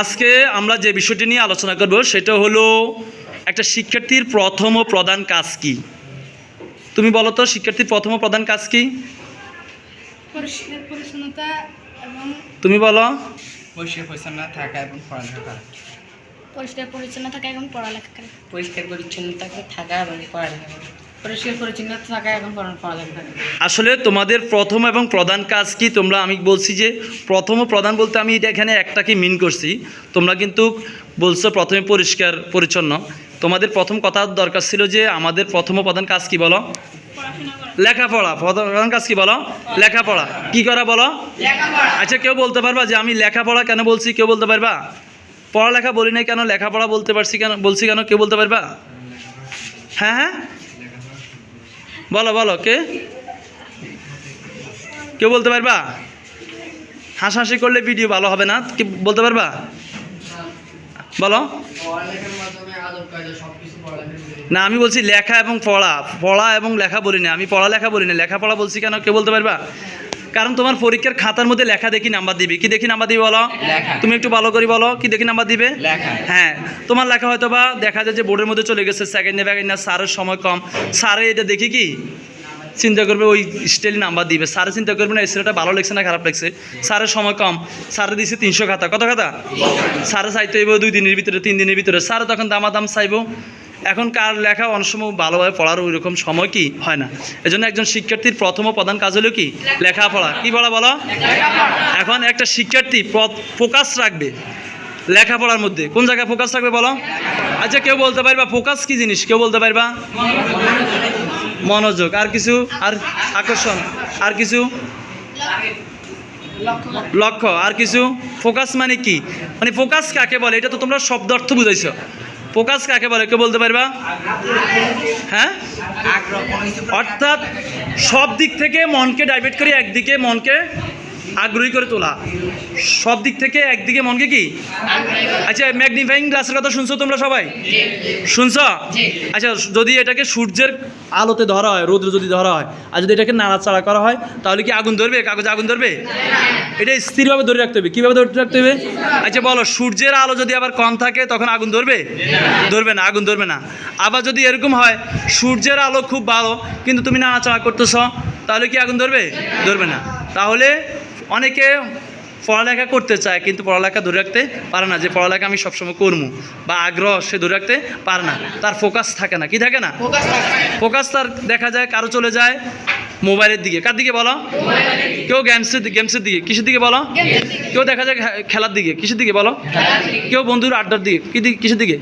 আজকে আমরা যে বিষয়টি নিয়ে আলোচনা করব সেটা হলো একটা শিক্ষার্থীর প্রথম ও প্রধান কাজ কি? তুমি বলো তো শিক্ষার্থীর প্রথম ও প্রধান কাজ কি? পরিষ্কার পরিচ্ছন্নতা এবং তুমি বলো। পরিষ্কার পরিচ্ছন্ন থাকা এবং পড়ালেখা করা। পরিষ্কার পরিচ্ছন্ন থাকা এবং পড়ালেখা করা। পরিষ্কার পরিচ্ছন্নতা থাকা এবং পড়ালেখা করা। আসলে তোমাদের প্রথম এবং প্রধান কাজ কি? তোমরা আমি বলছি যে প্রথম ও প্রধান বলতে আমি এটা এখানে একটাকে মিন করছি। তোমরা কিন্তু বলছো প্রথমে পরিষ্কার পরিচ্ছন্ন। তোমাদের প্রথম কথা দরকার ছিল যে আমাদের প্রথম ও প্রধান কাজ কি বলো? লেখাপড়া। প্রধান কাজ কি বলো? লেখাপড়া। কি করা বলো? আচ্ছা কেউ বলতে পারবা যে আমি লেখাপড়া কেন বলছি? কেউ বলতে পারবা? পড়ালেখা বলি নাই কেন? লেখাপড়া বলতে পারছি কেন? বলছি কেন? কেউ বলতে পারবা? হ্যাঁ হ্যাঁ? বলো বলো, কে? কেউ বলতে পারবা? হাসাহাসি করলে ভিডিও ভালো হবে না, কি বলতে পারবা? বলো। না, আমি বলছি লেখা এবং পড়া পড়া এবং লেখা বলি না আমি পড়ালেখা বলি না লেখাপড়া বলছি কেন কে বলতে পারবা? কারণ তোমার পরীক্ষার খাতার মধ্যে লেখা দেখি নাম্বার দিবে। কি দেখি নাম্বার দিবে বলো? তুমি একটু ভালো করে বলো কি দেখি নাম্বার দিবে? হ্যাঁ তোমার লেখা হয়তো বা দেখা যায় যে বোর্ডের মধ্যে চলে গেছে সেকেন্ড সেকেন্ডে ব্যাগের না স্যারের সময় কম। স্যারে এটা দেখি কি? চিন্তা করবে ওই স্টাইল নাম্বার দিবে। স্যারে চিন্তা করবে না এসেটা ভালো লাগছে না খারাপ লাগছে স্যারের সময় কম। স্যারে দিছে তিনশো খাতা। কত খাতা? স্যারে চাইতে হইব দুই দিনের ভিতরে তিন দিনের ভিতরে। স্যারে তখন দামাদাম চাইব। এখন কার লেখা অনেক সময় ভালোভাবে পড়ার ওই রকম সময় কি হয় না? এজন্য একজন শিক্ষার্থীর প্রথম প্রধান কাজ হলো কি? লেখাপড়া। কি বলা বলো? এখন একটা শিক্ষার্থী ফোকাস রাখবে লেখাপড়ার মধ্যে। কোন জায়গায় ফোকাস রাখবে বলো? আচ্ছা কেউ বলতে পারবা ফোকাস কি জিনিস? কেউ বলতে পারবা? মনোযোগ। আর কিছু? আর আকর্ষণ। আর কিছু? লক্ষ্য। আর কিছু? ফোকাস মানে কি? মানে ফোকাস কাকে বলে? এটা তো তোমরা শব্দ অর্থ বুঝাইছো। ফোকাস কাকে বলে? কে বলতে পারবা? হ্যাঁ? অর্থাৎ সব দিক থেকে মনকে ডাইভার্ট করে, একদিকে মনকে আগ্রহী করে তোলা। সব দিক থেকে একদিকে মনকে কি? আচ্ছা ম্যাগনিফাইং গ্লাসের কথা শুনছো তোমরা সবাই? শুনছো? আচ্ছা যদি এটাকে সূর্যের আলোতে ধরা হয়, রোদ্র যদি ধরা হয়, আর যদি এটাকে নাড়াচাড়া করা হয়, তাহলে কি আগুন ধরবে? কাগজে আগুন ধরবে? এটা স্থিরভাবে ধরে রাখতে হবে। কীভাবে ধরে রাখতে হবে? আচ্ছা বলো, সূর্যের আলো যদি আবার কম থাকে, তখন আগুন ধরবে? ধরবে না, আগুন ধরবে না। আবার যদি এরকম হয়, সূর্যের আলো খুব ভালো, কিন্তু তুমি নাড়াচাড়া করতেছ, তাহলে কি আগুন ধরবে? ধরবে না। তাহলে অনেকে পড়ালেখা করতে চায় কিন্তু পড়ালেখা ধরে রাখতে পারে না যে পড়ালেখা আমি সবসময় করব বা আগ্রহ সে ধরে রাখতে পারে না তার ফোকাস থাকে না কি থাকে না? ফোকাস তার দেখা যায় কারও চলে যায় মোবাইলের দিকে কার দিকে বলো? কেউ গেমসের গেমসের দিকে কিসের দিকে বলো? কেউ দেখা যায় খেলার দিকে কিসের দিকে বলো? কেউ বন্ধুর আড্ডার দিকে কি দিকে কিসের দিকে?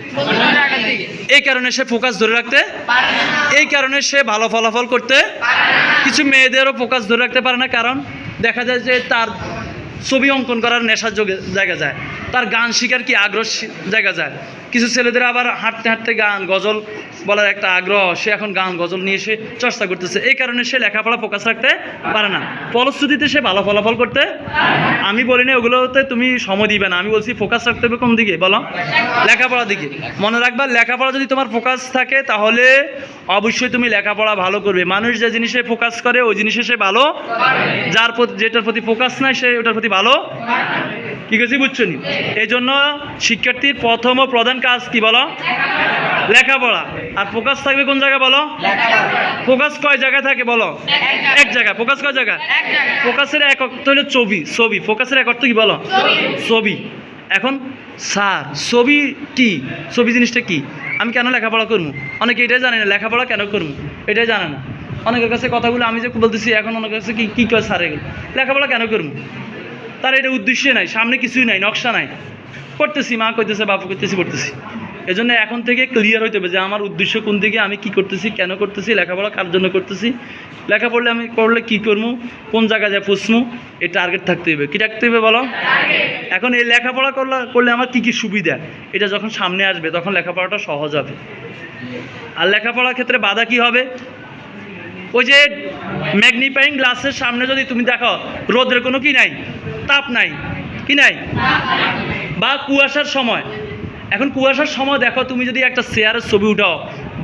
এই কারণে সে ফোকাস ধরে রাখতে এই কারণে সে ভালো ফলাফল করতে কিছু মেয়েদেরও ফোকাস ধরে রাখতে পারে না কারণ দেখা যায় যে তার ছবি অঙ্কন করার নেশার যোগে জায়গা যায়। তার গান শিখার কি আগ্রহ জায়গা যায়? কিছু ছেলেদের আবার হাঁটতে হাঁটতে গান, গজল বলার একটা আগ্রহ, সে এখন গান, গজল নিয়ে সে চর্চা করতেছে। এই কারণে সে লেখাপড়া ফোকাস রাখতে পারে না। ফলশ্রুতিতে সে ভালো ফলাফল করতে আমি বলি না ওগুলোতে তুমি সময় দিবে না। আমি বলছি ফোকাস রাখতে হবে কোন দিকে? বলো। লেখাপড়ার দিকে। মনে রাখবা, লেখাপড়া যদি তোমার ফোকাস থাকে, তাহলে অবশ্যই তুমি লেখাপড়া ভালো করবে। মানুষ যে জিনিসে ফোকাস করে, ওই জিনিসে সে ভালো, যার প্রতি যেটার প্রতি ফোকাস নাই, সে ওটার প্রতি ভালো কি গেছি বুঝছ নি? এই জন্য শিক্ষার্থীর প্রথম ও প্রধান কাজ কি বলো? লেখাপড়া। আর ফোকাস থাকবে কোন জায়গায় বলো? ফোকাস কয় জায়গায় থাকে বলো? এক জায়গায়। ফোকাস কয় জায়গায়? ফোকাসের এক অর্থ হলো ছবি। ছবি। ফোকাসের এক অর্থ কি বলো? ছবি। এখন স্যার, ছবি কি? ছবি জিনিসটা কি? আমি কেন লেখাপড়া করব? অনেকে এটাই জানে না, লেখাপড়া কেন করব? এটাই জানে না। অনেকের কাছে কথাগুলো আমি যে বলতেছি, এখন অনেকের কাছে কি, কী কয় স্যার এগুলো? লেখাপড়া কেন করব? তার এটা উদ্দেশ্য নাই, সামনে কিছুই নাই, নকশা নাই। করতেছি মা কইতেছে, বাপু করতেছি করতেছি এজন্য এখন থেকে ক্লিয়ার হইতে হবে যে আমার উদ্দেশ্য কোন দিকে, আমি কি করতেছি, কেন করতেছি, লেখাপড়া কার জন্য করতেছি লেখা পড়লে আমি করলে কি করব কোন জায়গায় যায় পুষমু এই টার্গেট থাকতে হবে কি থাকতে হবে বলো? এখন এই লেখাপড়া করলে করলে আমার কী কী সুবিধা? এটা যখন সামনে আসবে, তখন লেখাপড়াটা সহজ হবে। আর লেখাপড়ার ক্ষেত্রে বাধা কি হবে? ওই যে ম্যাগনিফাইং গ্লাসের সামনে যদি তুমি দেখো, রোদের কোনো কি নাই? তাপ নাই। কি নাই? বা কুয়াশার সময়। এখন কুয়াশার সময় দেখো, তুমি যদি একটা চেয়ারের ছবি উঠাও,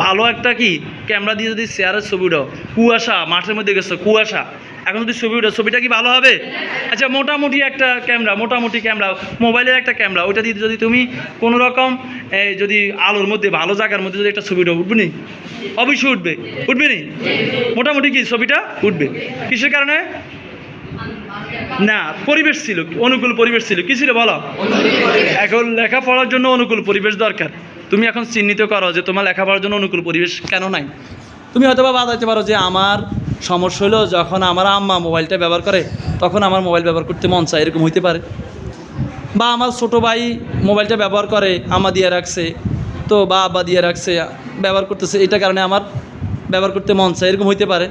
ভালো একটা কি? ক্যামেরা দিয়ে যদি চেয়ারের ছবি উঠাও। কুয়াশা, মাঠের মধ্যে গেছো, কুয়াশা। এখন যদি ছবি ওঠে ছবিটা কি ভালো হবে? আচ্ছা মোটামুটি একটা ক্যামেরা, মোটামুটি ক্যামেরা, মোবাইলের একটা ক্যামেরা, ওইটা দিয়ে যদি তুমি কোনো রকম যদি আলোর মধ্যে, ভালো জায়গার মধ্যে যদি একটা ছবিটা উঠবে নি? অবশ্যই উঠবে। উঠবে নি? মোটামুটি কি ছবিটা? উঠবে। কিসের কারণে? না, পরিবেশ ছিল অনুকূল পরিবেশ ছিল। কি ছিল বলো? এখন লেখাপড়ার জন্য অনুকূল পরিবেশ দরকার। তুমি এখন চিহ্নিত করো যে তোমার লেখাপড়ার জন্য অনুকূল পরিবেশ কেন নাই? তুমি হয়তো বা বাজাইতে পারো যে আমার সমস্যা হলো যখন আমার আম্মা মোবাইলটা ব্যবহার করে, তখন আমার মোবাইল ব্যবহার করতে মন চায়, এরকম হইতে পারে। বা আমার ছোটো ভাই মোবাইলটা ব্যবহার করে আমা দিয়ে রাখছে, তো বা আব্বা দিয়ে রাখছে, ব্যবহার করতেছে, এটা কারণে আমার ব্যবহার করতে মন চায়, এরকম হইতে পারে।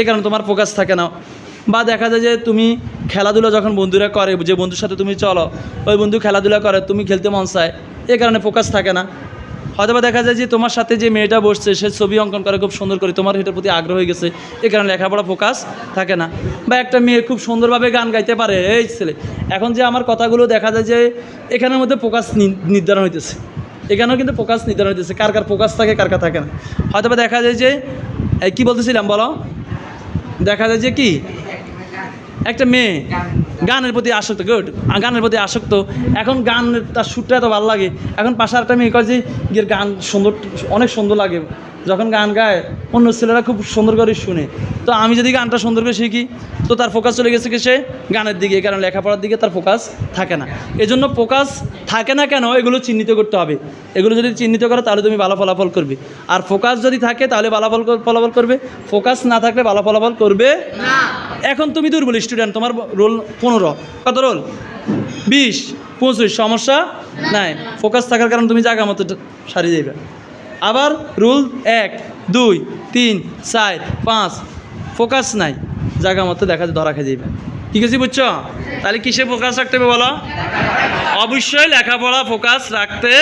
এ কারণে তোমার ফোকাস থাকে না। বা দেখা যায় যে তুমি খেলাধুলা যখন বন্ধুরা করে, যে বন্ধুর সাথে তুমি চলো, ওই বন্ধু খেলাধুলা করে, তুমি খেলতে মন চায়, এ কারণে ফোকাস থাকে না। হয়তো বা দেখা যায় যে তোমার সাথে যে মেয়েটা বসছে, সে ছবি অঙ্কন করে খুব সুন্দর করে, তোমার এটার প্রতি আগ্রহ হয়ে গেছে, এ কারণে লেখাপড়া ফোকাস থাকে না। বা একটা মেয়ে খুব সুন্দরভাবে গান গাইতে পারে, এই ছেলে। এখন যে আমার কথাগুলো দেখা যায় যে এখানের মধ্যে ফোকাস নির্ধারণ হইতেছে। এখানেও কিন্তু ফোকাস নির্ধারণ হইতেছে, কার কার ফোকাস থাকে, কার কার থাকে না। হয়তো বা দেখা যায় যে কী বলতেছিলাম বলো? দেখা যায় যে কি? একটা মেয়ে। গানের প্রতি আসক্ত গুড গানের প্রতি আসক্ত। এখন গান তার সুরটা এত ভালো লাগে এখন পাশে একটা মেয়ে কয় যে গান সুন্দর, অনেক সুন্দর লাগে। যখন গান গায় অন্য ছেলেরা খুব সুন্দর করে শুনে। তো আমি যদি গানটা সুন্দর করে শিখি, তো তার ফোকাস চলে গেছে কি সে গানের দিকে, কারণ লেখাপড়ার দিকে তার ফোকাস থাকে না। এজন্য ফোকাস থাকে না কেন, এগুলো চিহ্নিত করতে হবে। এগুলো যদি চিহ্নিত করো, তাহলে তুমি ভালো ফলাফল করবে। আর ফোকাস যদি থাকে, তাহলে ভালো ফল ফলাফল করবে। ফোকাস না থাকলে ভালো ফলাফল করবে এখন তুমি দুর্বল স্টুডেন্ট তোমার রোল পনেরো। কত রোল বিশ, পঁচিশ, সমস্যা নাই। ফোকাস থাকার কারণে তুমি জায়গা মতো সারিয়ে দেবে। আবার রুল এক দুই, তিন, চার, পাঁচ। ফোকাস নাই। জায়গা মতো দেখা ধরা খেয়ে যাবে ঠিক আছে বুঝছ? তাহলে কিসে ফোকাস রাখতে হবে বলো? অবশ্যই লেখাপড়া ফোকাস রাখতে